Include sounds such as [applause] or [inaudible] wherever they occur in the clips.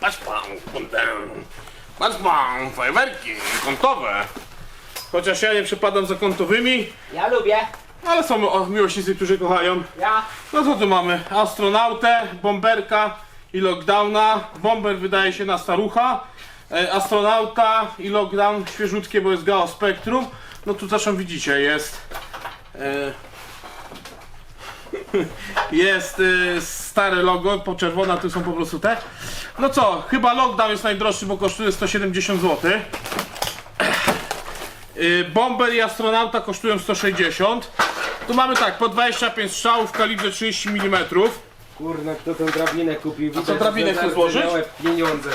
patrz pan, kurde. Patrz pan, fajerwerki kątowe. Chociaż ja nie przepadam za kątowymi, Ja lubię. ale są o, miłośnicy, którzy kochają. Ja. No co tu mamy? Astronautę, bomberka i lockdowna. Bomber wydaje się na starucha. E, astronauta i lockdown świeżutkie, bo jest Gao Spectrum. No tu zresztą widzicie, jest... E, [laughs] jest e, stare logo, po czerwona tu są po prostu te. No co, chyba lockdown jest najdroższy, bo kosztuje 170 zł. Y, Bomber i astronauta kosztują 160. Tu mamy tak, po 25 strzałów w kalibrze 30 mm. Kurna, kto tę drabinę kupił? Widać, co, drabinę że chcesz złożyć? małe pieniądze.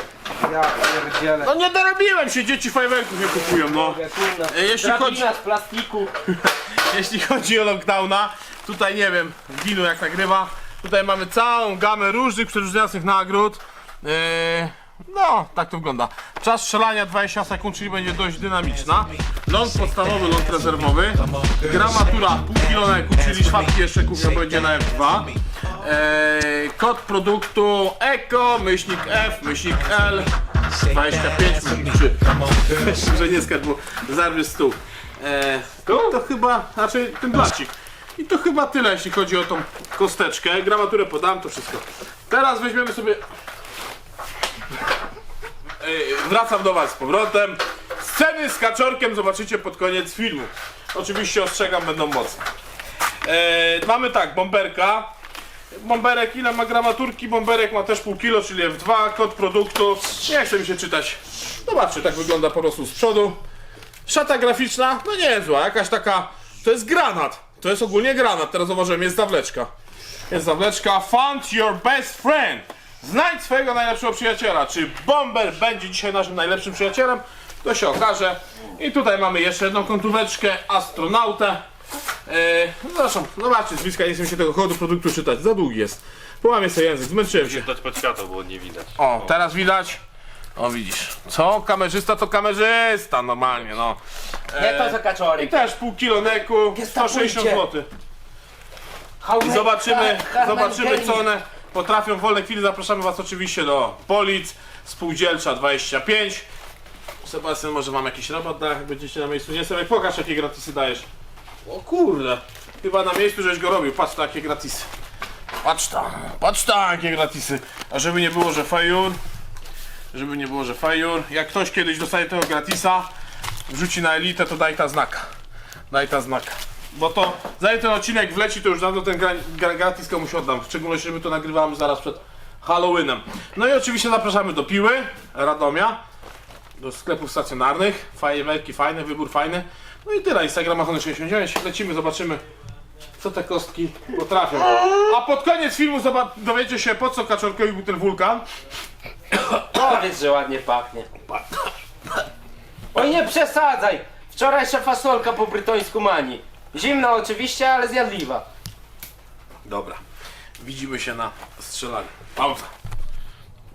Ja pierdzielę. No nie dorobiłem się, dzieci fajerwerków nie kupują, no. Kurna. E, Jeśli chodzi, Drabina z plastiku. [laughs] jeśli chodzi o lockdowna, tutaj nie wiem, Ginu jak nagrywa, tutaj mamy całą gamę różnych przeróżniających nagród. Yy, no, tak to wygląda. Czas strzelania 20 sekund, czyli będzie dość dynamiczna. Ląd podstawowy, ląd rezerwowy. Gramatura pół kiloneku, czyli szwabki jeszcze kupią, będzie na F2. Eee, kod produktu ECO, myślnik F, myślnik L, 25, myślnik 3. Że nie skacz, bo zarwy stół. Eee, to chyba, znaczy ten blacik. I to chyba tyle, jeśli chodzi o tą kosteczkę. Gramaturę podam, to wszystko. Teraz weźmiemy sobie Wracam do Was z powrotem. Sceny z kaczorkiem zobaczycie pod koniec filmu. Oczywiście ostrzegam, będą mocne. E, mamy tak, bomberka. Bomberek ile ma gramaturki? Bomberek ma też pół kilo, czyli F2, kod produktu. Nie chce mi się czytać. Zobaczcie, tak wygląda po prostu z przodu. Szata graficzna, no nie jest zła, jakaś taka. To jest granat. To jest ogólnie granat. Teraz zauważyłem, jest zawleczka. Jest zawleczka. Found your best friend. Znajdź swojego najlepszego przyjaciela. Czy Bomber będzie dzisiaj naszym najlepszym przyjacielem? To się okaże. I tutaj mamy jeszcze jedną kątóweczkę. Astronautę. Eee, no zresztą, zobaczcie, z bliska nie chcę mi się tego kodu produktu czytać. Za długi jest. Połamię sobie język, zmęczyłem się. Dać pod światło, bo nie widać. O, teraz widać. O, widzisz. Co? Kamerzysta to kamerzysta, normalnie, no. Nie to za kaczory. Też pół kilo neku, 160 zł. I zobaczymy, zobaczymy co one potrafią. W wolnej chwili zapraszamy Was oczywiście do Polic, Spółdzielcza 25. Sebastian, może Wam jakiś rabat da, jak będziecie na miejscu. Nie sobie pokaż jakie gratisy dajesz. O kurde, chyba na miejscu żeś go robił. Patrz takie gratisy. Patrz tam, patrz tam jakie gratisy. A żeby nie było, że fajur, żeby nie było, że fajur. Jak ktoś kiedyś dostaje tego gratisa, wrzuci na elitę, to daj ta znaka. Daj ta znaka. Bo to, zanim ten odcinek wleci, to już dawno ten gra, gra, gratis komuś oddam. W szczególności, że my to nagrywamy zaraz przed Halloweenem. No i oczywiście zapraszamy do Piły, Radomia, do sklepów stacjonarnych. Fajne, wybór fajny. No i tyle. Instagram Machony69. Lecimy, zobaczymy, co te kostki potrafią. A pod koniec filmu dowiecie się, po co Kaczorkowi był ten wulkan. Powiedz, że ładnie pachnie. Oj, nie przesadzaj. Wczorajsza fasolka po brytońsku mani. Zimna oczywiście, ale zjadliwa. Dobra. Widzimy się na strzelaniu. Pauza.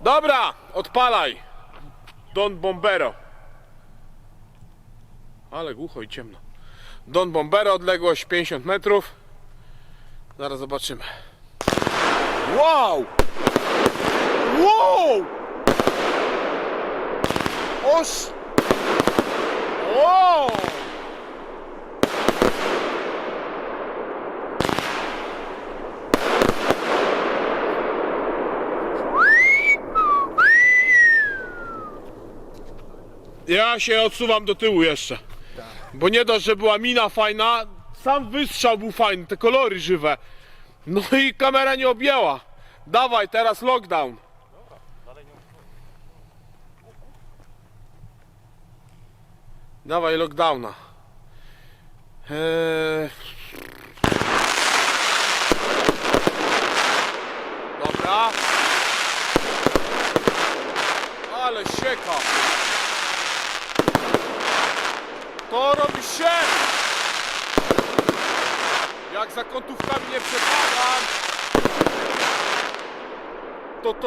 Dobra, odpalaj. Don Bombero. Ale głucho i ciemno. Don Bombero, odległość 50 metrów. Zaraz zobaczymy. Wow! Wow! Oż! Wow! Ja się odsuwam do tyłu jeszcze. Bo nie dość, że była mina fajna, sam wystrzał był fajny, te kolory żywe. No i kamera nie objęła. Dawaj, teraz lockdown. Dawaj lockdowna. Eee... Dobra. Ale sieka. To robi się! Jak za kątówkami nie przepadam,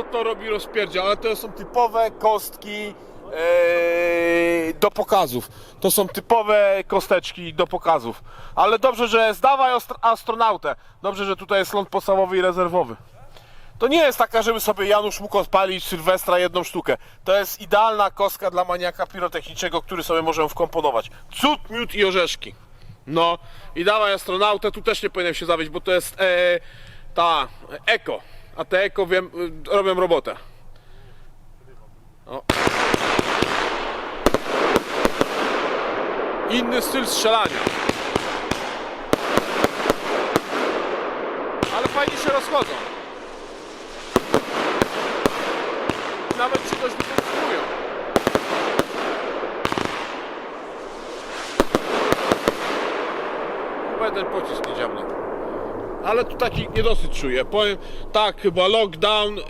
to to, robi rozpierdział, ale to są typowe kostki e, do pokazów. To są typowe kosteczki do pokazów. Ale dobrze, że zdawaj astronautę. Dobrze, że tutaj jest ląd podstawowy i rezerwowy. To nie jest taka, żeby sobie Janusz mógł odpalić Sylwestra jedną sztukę. To jest idealna kostka dla maniaka pirotechniczego, który sobie możemy wkomponować. Cud, miód i orzeszki. No i dawaj astronautę, tu też nie powinienem się zawieść, bo to jest e, ta eko. A te eko wiem, y, robią robotę. O. Inny styl strzelania. Ale fajnie się rozchodzą. Nawet czegoś wykorzystują. Chyba jeden pocisk nie. Ale tu taki niedosyt czuję. Powiem tak, chyba lockdown e,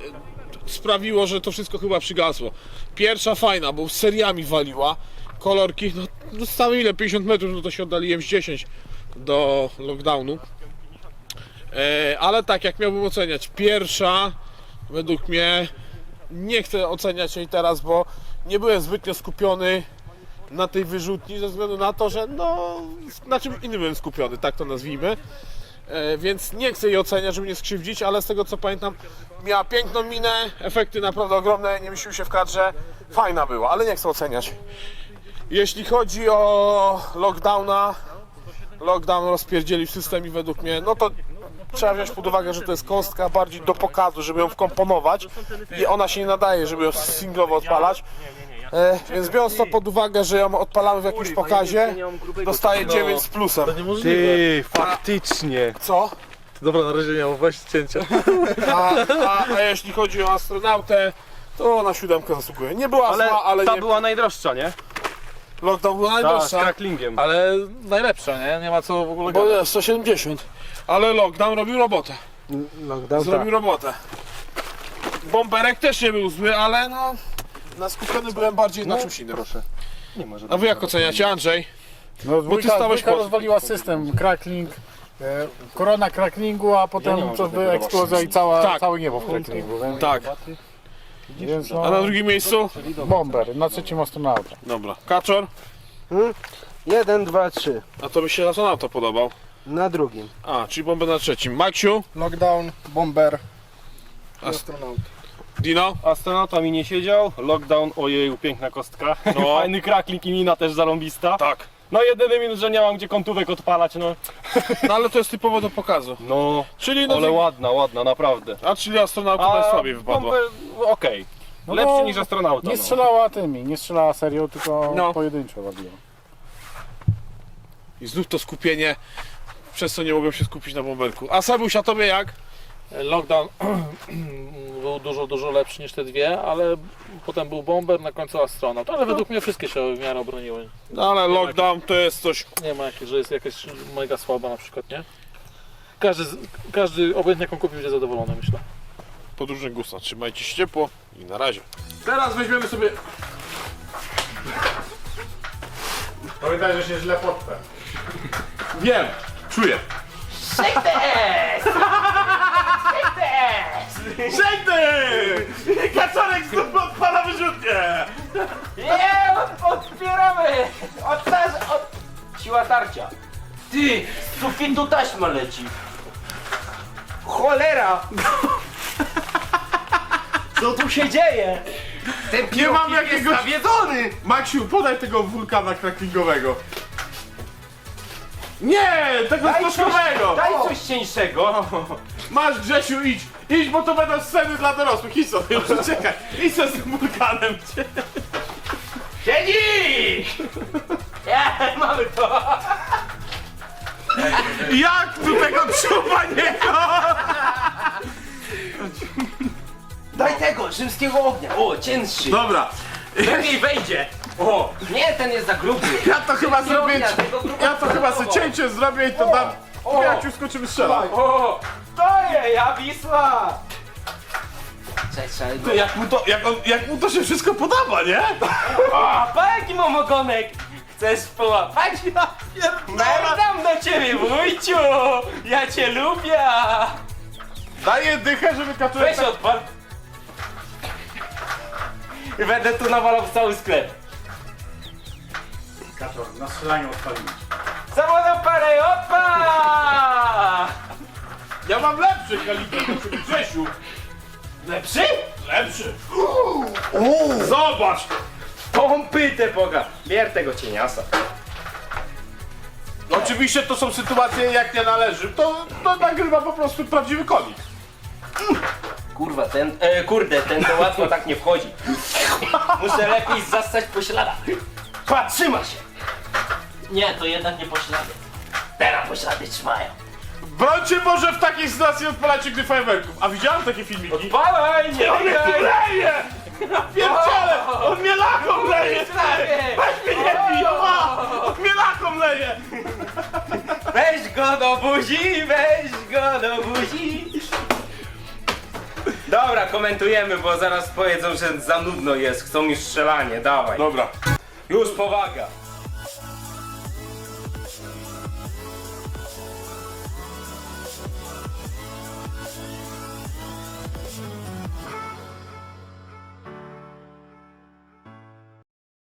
sprawiło, że to wszystko chyba przygasło. Pierwsza fajna, bo seriami waliła. Kolorki, no dostałem ile? 50 metrów, no to się oddaliłem z 10 do lockdownu. E, ale tak, jak miałbym oceniać, pierwsza według mnie nie chcę oceniać jej teraz, bo nie byłem zbytnio skupiony na tej wyrzutni ze względu na to, że no na czym innym byłem skupiony, tak to nazwijmy. E, więc nie chcę jej oceniać, żeby nie skrzywdzić, ale z tego co pamiętam miała piękną minę, efekty naprawdę ogromne, nie mieścił się w kadrze, fajna była, ale nie chcę oceniać. Jeśli chodzi o lockdowna, lockdown rozpierdzielił system i według mnie, no to trzeba wziąć pod uwagę, że to jest kostka bardziej do pokazu, żeby ją wkomponować i ona się nie nadaje, żeby ją singlowo odpalać. E, więc biorąc to pod uwagę, że ją odpalamy w jakimś pokazie, dostaje 9 z plusem. Ty, faktycznie. Co? Dobra, na razie nie mam weź cięcia. A, a, a jeśli chodzi o astronautę, to na siódemkę zasługuje. Nie była Ale zła, ale ta nie... była najdroższa, nie? Lockdown była Ta, z najdroższa, cracklingiem. Ale najlepsza, nie? Nie ma co w ogóle bo gadać. jest 170. Ale lockdown robił robotę. Lockdown, Zrobił robotę. Bomberek też nie był zły, ale no... Na skupiony byłem bardziej na czymś innym. Proszę. Nie może A wy jak oceniacie, Andrzej? No, dwójka, stałeś dwójka pod- rozwaliła system, crackling, e, korona cracklingu, a potem nie mam to żadnego by eksplozja i cała, Tak. całe niebo w cracklingu. Więc, Tak. więc A no, na drugim miejscu? bomber, na trzecim astronauta. Dobra. Kaczor? Jeden, dwa, trzy. A to by się astronauta podobał. Na drugim. A, czyli bombę na trzecim. Maksiu? Lockdown, bomber, Ast- Dino? Astronauta mi nie siedział, lockdown, ojeju, piękna kostka. No. [laughs] Fajny kraklik i mina też zarąbista. Tak. No jedyny minus, że nie mam gdzie kątówek odpalać, no. [laughs] No ale to jest typowo do pokazu. No, Czyli no... ale ładna, ładna, naprawdę. A czyli astronauta najsłabiej wypadła. bombę- Okej. No Lepszy bo niż astronauta. nie no. strzelała tymi, nie strzelała serią, tylko No. pojedynczo robiła. I znów to skupienie, przez co nie mogłem się skupić na bąbelku. A Sabuś, a tobie jak? Lockdown [clears throat] był dużo, dużo lepszy niż te dwie, ale potem był bomber, na końcu astronaut. Ale według mnie wszystkie się w miarę obroniły. No ale lockdown to jest coś... Nie ma jakiejś, że jest jakaś mega słaba na przykład, nie? Każdy, z- każdy obojętnie jaką kupił będzie zadowolony, myślę. Podróżny gusta. Trzymajcie się ciepło i na razie. Teraz weźmiemy sobie... Pamiętaj, że się źle potwę. Wiem, czuję. Shake the ass! Szejty! Kaczorek znów odpala wyrzutnie! Nie, od, odpieramy! Od, od... Siła tarcia. Ty, z sufitu taśma leci. Cholera! Co tu się dzieje? Ten Nie mam jest jakiegoś- nawiedzony! Maksiu, podaj tego wulkana cracklingowego. Nie, tego Daj coś, daj coś cieńszego. Masz Grzesiu, idź! Idź, bo to będą sceny dla dorosłych. Idź sobie, już czekaj. Idź sobie z tym wulkanem. Siedzi! Nie, mamy to. Jak tu tego trzymaniego? Daj tego, rzymskiego ognia. O, cięższy. Dobra, Lepiej wejdzie. o, Nie, ten jest za gruby. ja to chyba zrobię, ja to chyba sobie cięcie zrobię i to dam. Ja ci skoczymy strzelać. O, jest ja Wisła. Cześć, cześć. Ty, Jak mu, to, jak, on, jak mu to się wszystko podoba, nie? [laughs] Pa jaki mam ogonek? Chcesz połapać? Merdam do ciebie, wujciu! Ja cię lubię! Daję dychę, żeby kaczorek... Weź odpal. I będę tu nawalał w cały sklep. Kaczor, na strzelaniu odpalimy. Samochód parę, opa! Ja mam lepszy kaliber, to Grzesiu. Lepszy? Lepszy. Zobacz! Tą pytę boga. Bier tego cieniasa. Oczywiście to są sytuacje jak nie należy. To, to nagrywa po prostu prawdziwy komiks. Kurwa, ten, e, kurde, ten to łatwo tak nie wchodzi. Muszę lepiej zastać po śladach. Pa, trzyma się. Nie, to jednak nie poślady. Teraz poślady trzymają. Brońcie Boże w takiej sytuacji odpalacie gdy fajerwerków. A widziałem takie filmiki? Odpalaj, nie On mnie tu leje! Pierdziele! On mnie laką leje! Weź mnie nie bij! ała! On mnie laką leje! Weź go do buzi, weź go do buzi. Dobra, komentujemy, bo zaraz powiedzą, że za nudno jest, chcą już strzelanie, dawaj. Dobra. Już powaga.